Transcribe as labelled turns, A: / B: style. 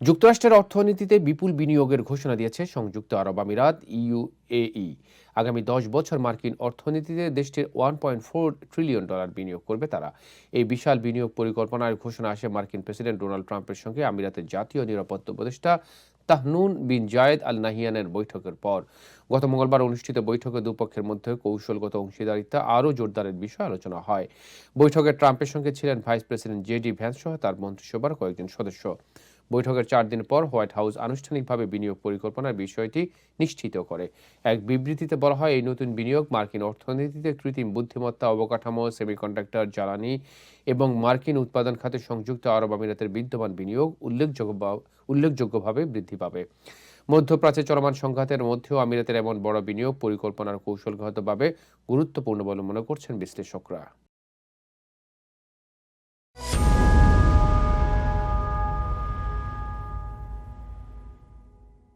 A: যুক্তরাষ্ট্রের অর্থনীতিতে বিপুল বিনিয়োগের ঘোষণা দিয়েছে সংযুক্ত আরব আমিরাত ইউএই আগামী দশ বছর মার্কিন অর্থনীতিতে দেশটির one point four trillion dollar বিনিয়োগ করবে তারা। এই বিশাল বিনিয়োগ পরিকল্পনার ঘোষণা আসে মার্কিন প্রেসিডেন্ট ডোনাল্ড ট্রাম্পের সঙ্গে আমিরাতের জাতীয় নিরাপত্তা উপদেষ্টা তাহনুন বিন জায়েদ আল নাহিয়ানের বৈঠকের পর। গত মঙ্গলবার অনুষ্ঠিত বৈঠকে দুপক্ষের মধ্যে কৌশলগত অংশীদারিত্ব আরও জোরদারের বিষয়ে আলোচনা হয়। বৈঠকে ট্রাম্পের সঙ্গে ছিলেন vice president J D Vance সহ তার মন্ত্রিসভার কয়েকজন সদস্য। বৈঠকের চার দিন পর হোয়াইট হাউস আনুষ্ঠানিকভাবে বিনিয়োগ পরিকল্পনার বিষয়টি নিশ্চিত করে। এক বিবৃতিতে বলা হয়, এই নতুন বিনিয়োগ মার্কিন অর্থনীতিতে কৃত্রিম বুদ্ধিমত্তা, অবকাঠামো, সেমিকন্ডাক্টর, জ্বালানি এবং মার্কিন উৎপাদন খাতে সংযুক্ত আরব আমিরাতের বিদ্যমান বিনিয়োগ উল্লেখযোগ্য উল্লেখযোগ্যভাবে বৃদ্ধি পাবে। মধ্যপ্রাচ্যে চলমান সংঘাতের মধ্যেও আমিরাতের এমন বড় বিনিয়োগ পরিকল্পনার কৌশলগতভাবে গুরুত্বপূর্ণ বলে মনে করছেন বিশ্লেষকরা।